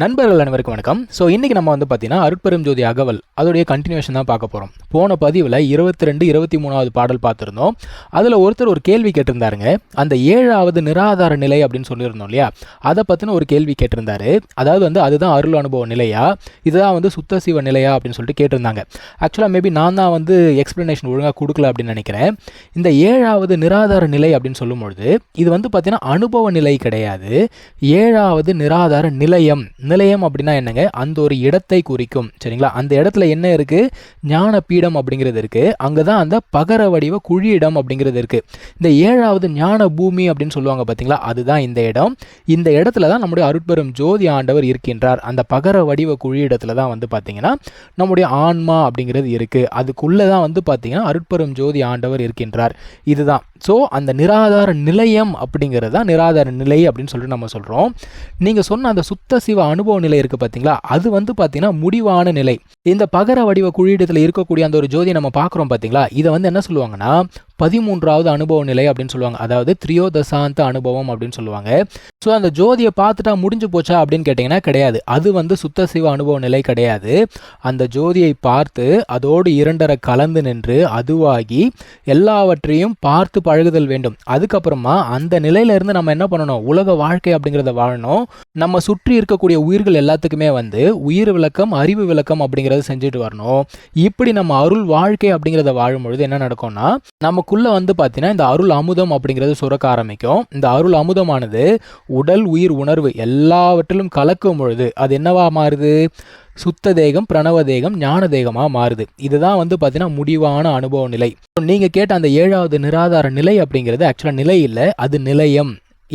நண்பர்கள் அனைவருக்கும் வணக்கம். ஸோ இன்றைக்கி நம்ம வந்து பார்த்தீங்கன்னா அருட்பெரும் ஜோதி அகவல் அதோடைய கண்டினியூஷன் தான் பார்க்க போகிறோம் போன பதிவில் இருபத்தி ரெண்டு இருபத்தி மூணாவது பாடல் பார்த்துருந்தோம். அதில் ஒருத்தர் ஒரு கேள்வி கேட்டிருந்தாருங்க. அந்த ஏழாவது நிராதார நிலை அப்படின்னு சொல்லியிருந்தோம் இல்லையா? அதை பற்றின ஒரு கேள்வி கேட்டிருந்தாரு. அதாவது வந்து அதுதான் அருள் அனுபவ நிலையா? இதுதான் வந்து சுத்த சிவ நிலையா? அப்படின்னு சொல்லிட்டு கேட்டிருந்தாங்க. ஆக்சுவலாக மேபி நான் தான் வந்து எக்ஸ்ப்ளனேஷன் ஒழுங்காக கொடுக்கல அப்படின்னு நினைக்கிறேன். இந்த ஏழாவது நிராதார நிலை அப்படின்னு சொல்லும்பொழுது இது வந்து பார்த்தீங்கன்னா அனுபவ நிலை கிடையாது. ஏழாவது நிராதார நிலையம் நிலையம் அப்படின்னா என்னங்க? அந்த ஒரு இடத்தை குறிக்கும். சரிங்களா? அந்த இடத்துல என்ன இருக்கு? ஞான பீடம் அப்படிங்கிறது இருக்கு. அங்கே தான் அந்த பகர வடிவ குழியிடம் அப்படிங்கிறது இருக்கு. இந்த ஏழாவது ஞான பூமி அப்படின்னு சொல்லுவாங்க பார்த்தீங்களா அதுதான் இந்த இடம். இந்த இடத்துல தான் நம்முடைய அருட்பெரும் ஜோதி ஆண்டவர் இருக்கின்றார். அந்த பகர வடிவ குழியிடத்துல தான் வந்து பார்த்தீங்கன்னா நம்முடைய ஆன்மா அப்படிங்கிறது இருக்கு. அதுக்குள்ளே தான் வந்து பார்த்தீங்கன்னா அருட்பெரும் ஜோதி ஆண்டவர் இருக்கின்றார். இதுதான். ஸோ அந்த நிராதார நிலையம் அப்படிங்கிறது தான் நிராதார நிலை அப்படின்னு சொல்லிட்டு நம்ம சொல்கிறோம் நீங்கள் சொன்ன அந்த சுத்த சிவ அனுபவ நிலை இருக்குது பார்த்தீங்களா அது வந்து பார்த்தீங்கன்னா முடிவான நிலை. இந்த பகர வடிவ குழியிடத்தில் இருக்கக்கூடிய அந்த ஒரு ஜோதியை நம்ம பார்க்குறோம் பார்த்தீங்களா இதை வந்து என்ன சொல்லுவாங்கன்னா பதிமூன்றாவது அனுபவ நிலை அப்படின்னு சொல்லுவாங்க. அதாவது திரியோதசாந்த அனுபவம் அப்படின்னு சொல்லுவாங்க. ஸோ அந்த ஜோதியை பார்த்துட்டா முடிஞ்சு போச்சா அப்படின்னு கேட்டிங்கன்னா கிடையாது. அது வந்து சுத்த சிவ அனுபவ நிலை கிடையாது. அந்த ஜோதியை பார்த்து அதோடு இரண்டரை கலந்து நின்று அதுவாகி எல்லாவற்றையும் பார்த்து பழகுதல் வேண்டும். அதுக்கப்புறமா அந்த நிலையிலேருந்து நம்ம என்ன பண்ணணும்? உலக வாழ்க்கை அப்படிங்கிறத வாழணும். நம்ம சுற்றி இருக்கக்கூடிய உயிர்கள் எல்லாத்துக்குமே வந்து உயிர் விளக்கம் அறிவு விளக்கம் அப்படிங்கிறத செஞ்சுட்டு வரணும். இப்படி நம்ம அருள் வாழ்க்கை அப்படிங்கிறத வாழும் பொழுது என்ன நடக்கும்னா நமக்குள்ளே வந்து பார்த்தீங்கன்னா இந்த அருள் அமுதம் அப்படிங்கிறது சுரக்க ஆரம்பிக்கும். இந்த அருள் அமுதமானது உடல் உயிர் உணர்வு எல்லாவற்றிலும் கலக்கும் பொழுது அது என்னவா மாறுது? சுத்த தேகம் பிரணவ தேகம் ஞான தேகமாக மாறுது. இதுதான் வந்து பார்த்தீங்கன்னா முடிவான அனுபவ நிலை. நீங்கள் கேட்ட அந்த ஏழாவது நிராதார நிலை அப்படிங்கிறது ஆக்சுவலாக நிலை இல்லை அது நிலையம்.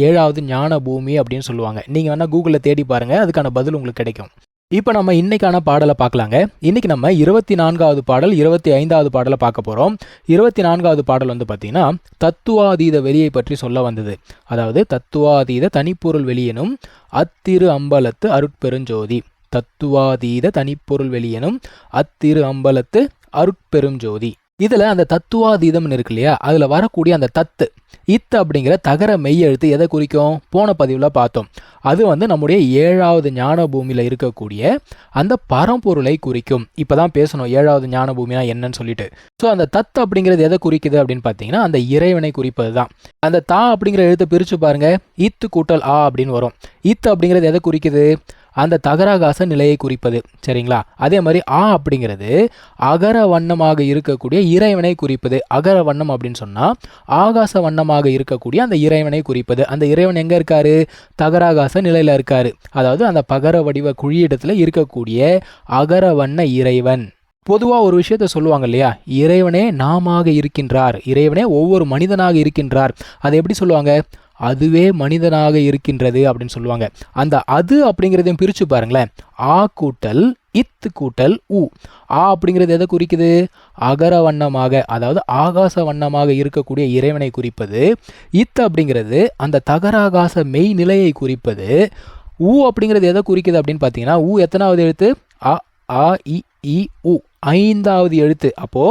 ஏழாவது ஞான பூமி அப்படின்னு சொல்லுவாங்க. நீங்கள் வேணால் கூகுளில் தேடி பாருங்கள் அதுக்கான பதில் உங்களுக்கு கிடைக்கும். இப்போ நம்ம இன்னைக்கான பாடலை பார்க்கலாங்க. இன்னைக்கு நம்ம இருபத்தி நான்காவது பாடல் இருபத்தி ஐந்தாவது பாடலை பார்க்க போகிறோம் இருபத்தி நான்காவது பாடல் வந்து பார்த்தீங்கன்னா தத்துவாதீத வெளியை பற்றி சொல்ல வந்தது. அதாவது தத்துவாதீத தனிப்பொருள் வெளியனும் அத்திரு அம்பலத்து அருட்பெருஞ்சோதி. தத்துவாதீத தனிப்பொருள் வெளியனும் அத்திரு அம்பலத்து அருட்பெருஞ்சோதி. இதில் அந்த தத்துவாதீதம்னு இருக்கு இல்லையா? அதில் வரக்கூடிய அந்த தத்து இத்து அப்படிங்கிற தகர மெய் எழுத்து எதை குறிக்கும்? போன பதிவில் பார்த்தோம். அது வந்து நம்முடைய ஏழாவது ஞான பூமியில் இருக்கக்கூடிய அந்த பரம்பொருளை குறிக்கும். இப்போ தான் பேசணும் ஏழாவது ஞான பூமினா என்னன்னு சொல்லிட்டு. ஸோ அந்த தத்து அப்படிங்கிறது எதை குறிக்குது அப்படின்னு பார்த்தீங்கன்னா அந்த இறைவனை குறிப்பது தான் அந்த தா அப்படிங்கிற எழுத்தை பிரித்து பாருங்க இத்து கூட்டல் ஆ அப்படின்னு வரும். இத்து அப்படிங்கிறது எதை குறிக்குது? அந்த தகராகாச நிலையை குறிப்பது. சரிங்களா? அதே மாதிரி ஆ அப்படிங்கிறது அகர வண்ணமாக இருக்கக்கூடிய இறைவனை குறிப்பது. அகர வண்ணம் அப்படின்னு சொன்னால் ஆகாச வண்ணமாக இருக்கக்கூடிய அந்த இறைவனை குறிப்பது. அந்த இறைவன் எங்கே இருக்காரு? தகராகாச நிலையில் இருக்காரு. அதாவது அந்த பகர வடிவ குழியிடத்தில் இருக்கக்கூடிய அகர வண்ண இறைவன். பொதுவாக ஒரு விஷயத்த சொல்லுவாங்க இல்லையா? இறைவனே நாமாக இருக்கின்றார். இறைவனே ஒவ்வொரு மனிதனாக இருக்கின்றார். அதை எப்படி சொல்லுவாங்க? அதுவே மனிதனாக இருக்கின்றது அப்படின்னு சொல்லுவாங்க. அந்த அது அப்படிங்கிறதையும் பிரித்து பாருங்களேன். ஆ கூட்டல் இத்து கூட்டல் உ. ஆ அப்படிங்கிறது எதை குறிக்குது? அகர வண்ணமாக அதாவது ஆகாச வண்ணமாக இருக்கக்கூடிய இறைவனை குறிப்பது. இத் அப்படிங்கிறது அந்த தகராகாச மெய் நிலையை குறிப்பது. உ அப்படிங்கிறது எதை குறிக்குது அப்படின்னு பார்த்தீங்கன்னா உ எத்தனாவது எழுத்து? அ ஆ இ இ உ ஐந்தாவது எழுத்து. அப்போ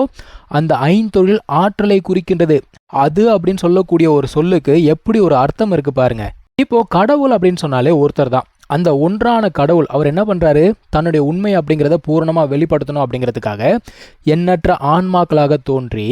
அந்த ஐந்தொழில் ஆற்றலை குறிக்கின்றது. அது அப்படின்னு சொல்லக்கூடிய ஒரு சொல்லுக்கு எப்படி ஒரு அர்த்தம் இருக்கு பாருங்க. இப்போ கடவுள் அப்படின்னு சொன்னாலே ஒருத்தர் தான். அந்த ஒன்றான கடவுள் அவர் என்ன பண்ணுறாரு தன்னுடைய உண்மை அப்படிங்கிறத பூரணமாக வெளிப்படுத்தணும் அப்படிங்கிறதுக்காக எண்ணற்ற ஆன்மாக்களாக தோன்றி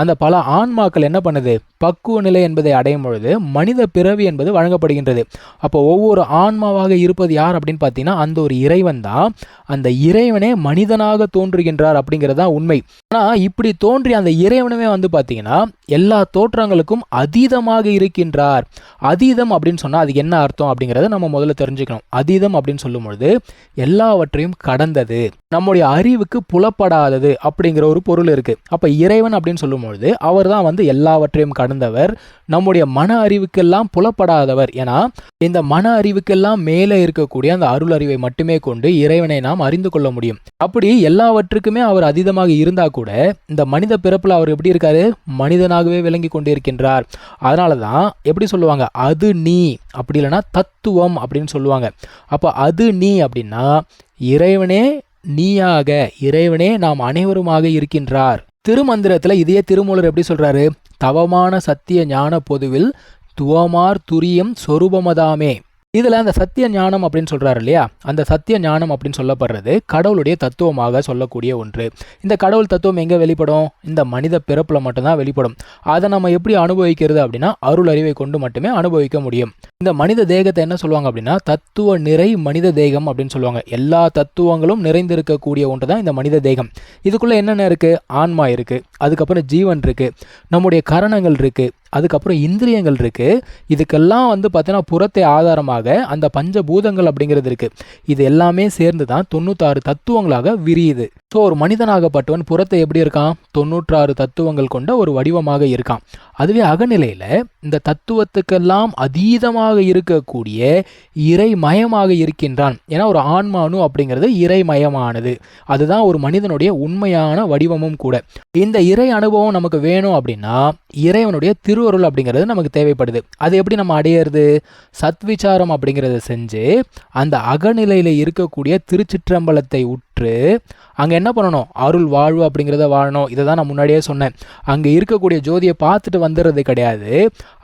அந்த பல ஆன்மாக்கள் என்ன பண்ணுது? பக்குவ நிலை என்பதை அடையும் பொழுது மனித பிறவி என்பது வழங்கப்படுகின்றது. அப்போ ஒவ்வொரு ஆன்மாவாக இருப்பது யார் அப்படின்னு பார்த்தீங்கன்னா அந்த ஒரு இறைவன் தான். அந்த இறைவனே மனிதனாக தோன்றுகின்றார் அப்படிங்கிறது தான் உண்மை. ஆனால் இப்படி தோன்றிய அந்த இறைவனுமே வந்து பார்த்தீங்கன்னா எல்லா தோற்றங்களுக்கும் அதீதமாக இருக்கின்றார். அதீதம் அப்படின்னு சொன்னால் அது என்ன அர்த்தம் அப்படிங்கிறத நம்ம முதல்ல தெரிஞ்சுக்கணும். அதீதம் அப்படின்னு சொல்லும் பொழுது எல்லாவற்றையும் கடந்தது. நம்முடைய அறிவுக்கு புலப்படாதது அப்படிங்கிற ஒரு பொருள் இருக்கு. அப்ப இறைவன் அப்படின்னு சொல்லும் பொழுது அவர் தான் வந்து எல்லாவற்றையும் கடந்தவர். நம்முடைய மன அறிவுக்கெல்லாம் புலப்படாதவர். ஏன்னா இந்த மன அறிவுக்கெல்லாம் மேலே இருக்கக்கூடிய அந்த அருள் அறிவை மட்டுமே கொண்டு இறைவனை நாம் அறிந்து கொள்ள முடியும். அப்படி எல்லாவற்றுக்குமே அவர் அதீதமாக இருந்தா கூட இந்த மனித பிறப்பில் அவர் எப்படி இருக்காரு? மனிதனாகவே விளங்கி கொண்டிருக்கின்றார். அதனால தான் எப்படி சொல்லுவாங்க? அது நீ. அப்படி இல்லைன்னா தத்துவம் அப்படின்னு சொல்லுவாங்க. அப்போ அது நீ அப்படின்னா இறைவனே நீயாக இறைவனே நாம் அனைவருமாக இருக்கின்றார். திருமந்திரத்தில் இதே திருமூலர் எப்படி சொல்றாரு? தவமான சத்திய ஞான பொதுவில் துவமார் துரியம் சொரூபமதாமே. இதில் அந்த சத்திய ஞானம் அப்படின்னு சொல்கிறாரு இல்லையா? அந்த சத்திய ஞானம் அப்படின்னு சொல்லப்படுறது கடவுளுடைய தத்துவமாக சொல்லக்கூடிய ஒன்று. இந்த கடவுள் தத்துவம் எங்கே வெளிப்படும்? இந்த மனித பிறப்பில் மட்டும்தான் வெளிப்படும். அதை நம்ம எப்படி அனுபவிக்கிறது அப்படின்னா அருள் அறிவை கொண்டு மட்டுமே அனுபவிக்க முடியும். இந்த மனித தேகத்தை என்ன சொல்லுவாங்க அப்படின்னா தத்துவ நிறை மனித தேகம் அப்படின்னு சொல்லுவாங்க. எல்லா தத்துவங்களும் நிறைந்திருக்கக்கூடிய ஒன்று தான் இந்த மனித தேகம். இதுக்குள்ளே என்னென்ன இருக்குது ஆன்மா இருக்குது அதுக்கப்புறம் ஜீவன் இருக்குது நம்முடைய கரணங்கள் இருக்குது அதுக்கப்புறம் இந்திரியங்கள் இருக்குது இதுக்கெல்லாம் வந்து பார்த்தீங்கன்னா புறத்தை ஆதாரமாக அந்த பஞ்சபூதங்கள் அப்படிங்கிறது இருக்குது இது எல்லாமே சேர்ந்து தான் தொண்ணூத்தாறு தத்துவங்களாக விரியுது. ஸோ ஒரு மனிதனாகப்பட்டவன் புறத்தை எப்படி இருக்கான்? தொண்ணூற்றாறு தத்துவங்கள் கொண்ட ஒரு வடிவமாக இருக்கான். அதுவே அகநிலையில் இந்த தத்துவத்துக்கெல்லாம் அதீதமாக இருக்கக்கூடிய இறைமயமாக இருக்கின்றான். ஏன்னா ஒரு ஆன்மானு அப்படிங்கிறது இறைமயமானது. அதுதான் ஒரு மனிதனுடைய உண்மையான வடிவமும் கூட. இந்த இறை அனுபவம் நமக்கு வேணும் அப்படின்னா இறைவனுடைய திருவருள் அப்படிங்கிறது நமக்கு தேவைப்படுது. அது எப்படி நம்ம அடையிறது? சத்விச்சாரம் அப்படிங்கிறத செஞ்சு அந்த அகநிலையில் இருக்கக்கூடிய திருச்சிற்றம்பலத்தை உற்று அங்கே என்ன பண்ணணும்? அருள் வாழ்வு அப்படிங்கிறத வாழணும். இதை தான் நான் முன்னாடியே சொன்னேன். அங்கே இருக்கக்கூடிய ஜோதியை பார்த்துட்டு வந்துடுறது கிடையாது.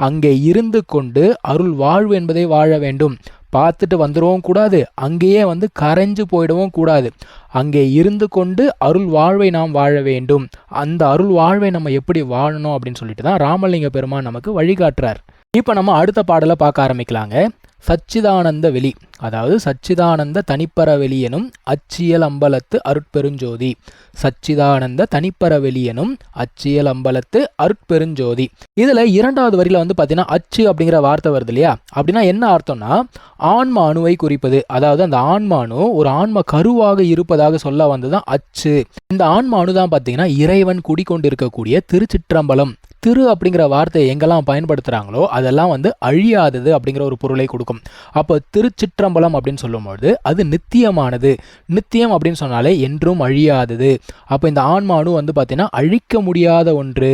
அங்கே இருந்து கொண்டு அருள் வாழ்வு என்பதை வாழ வேண்டும். பார்த்துட்டு வந்துடவும் கூடாது. அங்கேயே வந்து கரைஞ்சு போயிடவும் கூடாது. அங்கே இருந்து கொண்டு அருள் வாழ்வை நாம் வாழ வேண்டும். அந்த அருள் வாழ்வை நம்ம எப்படி வாழணும் அப்படின்னு சொல்லிட்டு தான் ராமலிங்க பெருமான் நமக்கு வழிகாட்டுறார். இப்போ நம்ம அடுத்த பாடலை பார்க்க ஆரம்பிக்கலாங்க. சச்சிதானந்த வெளி அதாவது சச்சிதானந்த தனிப்பறவெளி எனும் அச்சியல் அம்பலத்து அருட்பெருஞ்சோதி. சச்சிதானந்த தனிப்பறவெளி எனும் அச்சியல் அம்பலத்து அருட்பெருஞ்சோதி. இதில் இரண்டாவது வரியில் வந்து பார்த்தீங்கன்னா அச்சு அப்படிங்கிற வார்த்தை வருது இல்லையா? அப்படின்னா என்ன அர்த்தம்னா ஆன்ம அணுவை குறிப்பது. அதாவது அந்த ஆன்ம அணு ஒரு ஆன்ம கருவாக இருப்பதாக சொல்ல வந்ததுதான் அச்சு. இந்த ஆன்மானு தான் பார்த்தீங்கன்னா இறைவன் குடிக்கொண்டிருக்கக்கூடிய திருச்சிற்றம்பலம். திரு அப்படிங்கிற வார்த்தையை எங்கெல்லாம் பயன்படுத்துகிறாங்களோ அதெல்லாம் வந்து அழியாதது அப்படிங்கிற ஒரு பொருளை கொடுக்கும். அப்போ திருச்சிற்றம்பலம் அப்படின்னு சொல்லும்பொழுது அது நித்தியமானது. நித்தியம் அப்படின்னு சொன்னாலே என்றும் அழியாதது. அப்போ இந்த ஆன்மானு வந்து பார்த்தீங்கன்னா அழிக்க முடியாத ஒன்று.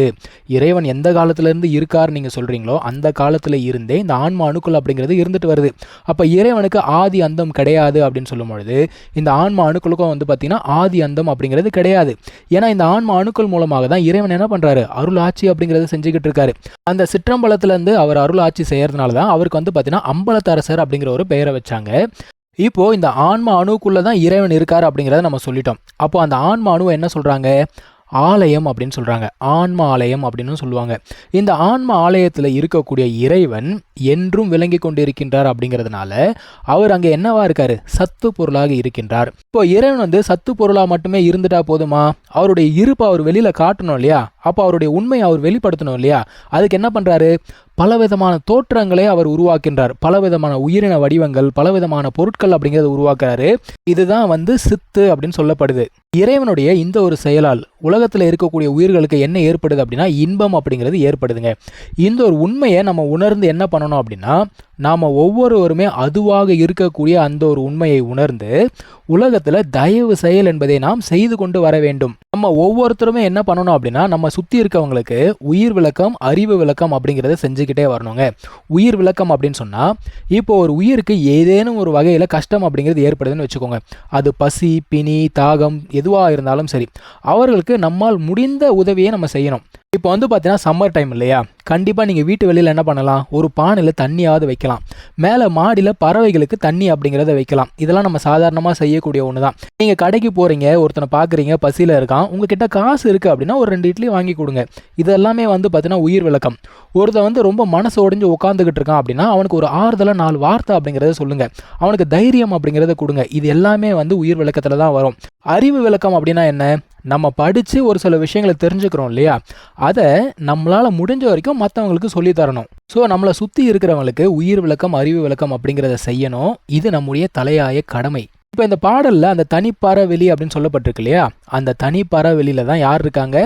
இறைவன் எந்த காலத்திலேருந்து இருக்கார் நீங்கள் சொல்கிறீங்களோ அந்த காலத்தில் இருந்தே இந்த ஆன்மானுக்குள் அணுக்கள் அப்படிங்கிறது இருந்துட்டு வருது. அப்போ இறைவனுக்கு ஆதி அந்தம் கிடையாது அப்படின்னு சொல்லும் பொழுது இந்த ஆன்மானுக்குள்ளுக்கும் அணுக்களுக்கும் வந்து பார்த்தீங்கன்னா ஆதி அந்தம் அப்படிங்கிறது கிடையாது. கிடையாது. ஏன்னா இந்த ஆன்மா அணுக்கள் மூலமாக தான் இறைவன் என்ன பண்ணுறாரு அருள் ஆட்சி அப்படிங்கிறத செஞ்சுக்கிட்டு இருக்காரு. அந்த சிற்றம்பலத்திலேருந்து அவர் அருள் ஆட்சி செய்கிறதுனால தான் அவருக்கு வந்து பார்த்தீங்கன்னா அம்பலத்தரசர் அப்படிங்கிற ஒரு பெயரை வச்சாங்க. இப்போது இந்த ஆன்ம அணுக்குள்ளே தான் இறைவன் இருக்கார் அப்படிங்கிறத நம்ம சொல்லிட்டோம். அப்போ அந்த ஆன்ம அணுவை என்ன சொல்கிறாங்க ஆலயம் அப்படின்னு சொல்கிறாங்க ஆன்ம ஆலயம் அப்படின்னு சொல்லுவாங்க. இந்த ஆன்ம ஆலயத்தில் இருக்கக்கூடிய இறைவன் என்றும் விளங்கி கொண்டிருக்கின்றார் அப்படிங்கிறதுனால அவர் அங்கே என்னவா இருக்கார்? சத்து பொருளாக இருக்கின்றார். இப்போ இறைவன் வந்து சத்து பொருளாக மட்டுமே இருந்துட்டா போதுமா? அவருடைய இருப்பை அவர் வெளியில் காட்டணும் இல்லையா? அப்போ அவருடைய உண்மையை அவர் வெளிப்படுத்தணும் இல்லையா? அதுக்கு என்ன பண்ணுறாரு பலவிதமான தோற்றங்களை அவர் உருவாக்கின்றார். பலவிதமான உயிரின வடிவங்கள் பலவிதமான பொருட்கள் அப்படிங்கிறத உருவாக்குறாரு. இதுதான் வந்து சித்து அப்படின்னு சொல்லப்படுது. இறைவனுடைய இந்த ஒரு செயலால் உலகத்தில் இருக்கக்கூடிய உயிர்களுக்கு என்ன ஏற்படுது அப்படின்னா இன்பம் அப்படிங்கிறது ஏற்படுதுங்க. இந்த ஒரு உண்மையை நம்ம உணர்ந்து என்ன பண்ணணும் அப்படின்னா நாம் ஒவ்வொருவருமே அதுவாக இருக்கக்கூடிய அந்த ஒரு உண்மையை உணர்ந்து உலகத்தில் தயவு செயல் என்பதை நாம் செய்து கொண்டு வர வேண்டும். நம்ம ஒவ்வொருத்தருமே என்ன பண்ணணும் அப்படின்னா நம்ம சுற்றி இருக்கவங்களுக்கு உயிர் விளக்கம் அறிவு விளக்கம் அப்படிங்கிறத செஞ்சுக்கிட்டே வரணுங்க. உயிர் விளக்கம் அப்படின்னு சொன்னால் இப்போ ஒரு உயிருக்கு ஏதேனும் ஒரு வகையில் கஷ்டம் அப்படிங்கிறது ஏற்படுதுன்னு வச்சுக்கோங்க. அது பசி பிணி தாகம் எதுவாக இருந்தாலும் சரி அவர்களுக்கு நம்மால் முடிந்த உதவியை நம்ம செய்யணும். இப்போ வந்து பார்த்தீங்கன்னா சம்மர் டைம் இல்லையா? கண்டிப்பாக நீங்கள் வீட்டு வெளியில் என்ன பண்ணலாம்? ஒரு பானையில் தண்ணியாவது வைக்கலாம். மேலே மாடியில் பறவைகளுக்கு தண்ணி அப்படிங்கிறத வைக்கலாம். இதெல்லாம் நம்ம சாதாரணமாக செய்யக்கூடிய ஒன்று தான் நீங்கள் கடைக்கு போகிறீங்க ஒருத்தனை பார்க்குறீங்க பசியில் இருக்கான் உங்ககிட்ட காசு இருக்குது அப்படின்னா ஒரு ரெண்டு இட்லி வாங்கி கொடுங்க. இதெல்லாமே வந்து பார்த்தீங்கன்னா உயிர் விளக்கம். ஒருத்தன் வந்து ரொம்ப மனசு உடைஞ்சு உட்காந்துக்கிட்டு இருக்கான் அப்படின்னா அவனுக்கு ஒரு ஆறுதலாக நாலு வார்த்தை அப்படிங்கிறத சொல்லுங்கள் அவனுக்கு தைரியம் அப்படிங்கிறத கொடுங்க. இது எல்லாமே வந்து உயிர் விளக்கத்தில் தான் வரும். அறிவு விளக்கம் அப்படின்னா என்ன? நம்ம படித்து ஒரு சில விஷயங்களை தெரிஞ்சுக்கிறோம் இல்லையா? அதை நம்மளால் முடிஞ்ச வரைக்கும் மற்றவங்களுக்கு சொல்லித் தரணும். ஸோ நம்மளை சுற்றி இருக்கிறவங்களுக்கு உயிர் விளக்கம் அறிவு விளக்கம் அப்படிங்கிறத செய்யணும். இது நம்முடைய தலையாய கடமை. இப்போ இந்த பாடலில் அந்த தனிப்பற வெளி அப்படின்னு சொல்லப்பட்டிருக்கு இல்லையா? அந்த தனிப்பற வெளியில தான் யார் இருக்காங்க?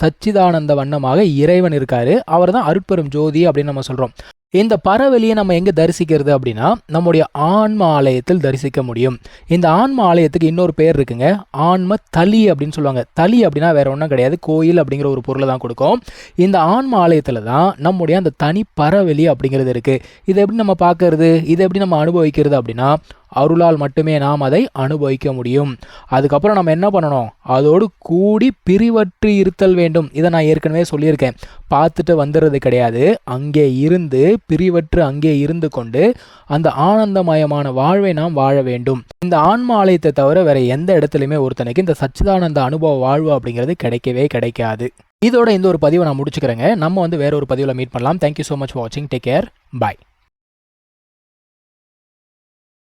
சச்சிதானந்த வண்ணமாக இறைவன் இருக்காரு. அவர் தான் அருட்பெரும் ஜோதி அப்படின்னு நம்ம சொல்கிறோம் இந்த பறவெளியை நம்ம எங்கே தரிசிக்கிறது அப்படின்னா நம்முடைய ஆன்ம ஆலயத்தில் தரிசிக்க முடியும். இந்த ஆன்ம ஆலயத்துக்கு இன்னொரு பேர் இருக்குங்க. ஆன்ம தளி அப்படின்னு சொல்லுவாங்க. தளி அப்படின்னா வேற ஒன்றும் கிடையாது. கோயில் அப்படிங்கிற ஒரு பொருளை தான் கொடுக்கும். இந்த ஆன்ம ஆலயத்தில் தான் நம்முடைய அந்த தனி பரவெளி அப்படிங்கிறது இருக்குது இதை எப்படி நம்ம பார்க்கறது? இதை எப்படி நம்ம அனுபவிக்கிறது அப்படின்னா அருளால் மட்டுமே நாம் அதை அனுபவிக்க முடியும். அதுக்கப்புறம் நம்ம என்ன பண்ணணும்? அதோடு கூடி பிரிவற்று இருத்தல் வேண்டும். இதை நான் ஏற்கனவே சொல்லியிருக்கேன். பார்த்துட்டு வந்துடுறது கிடையாது. அங்கே இருந்து பிரிவற்று அங்கே இருந்து கொண்டு அந்த ஆனந்தமயமான வாழ்வை நாம் வாழ வேண்டும். இந்த ஆன்ம ஆலயத்தை தவிர வேற எந்த இடத்துலையுமே ஒருத்தனுக்கு இந்த சச்சிதானந்த அனுபவ வாழ்வு அப்படிங்கிறது கிடைக்கவே கிடைக்காது. இதோட இந்த ஒரு பதிவை நான் முடிச்சுக்கிறேங்க. நம்ம வந்து வேற ஒரு பதிவில் மீட் பண்ணலாம். Thank you so much for வாட்சிங் டேக் கேர் பாய்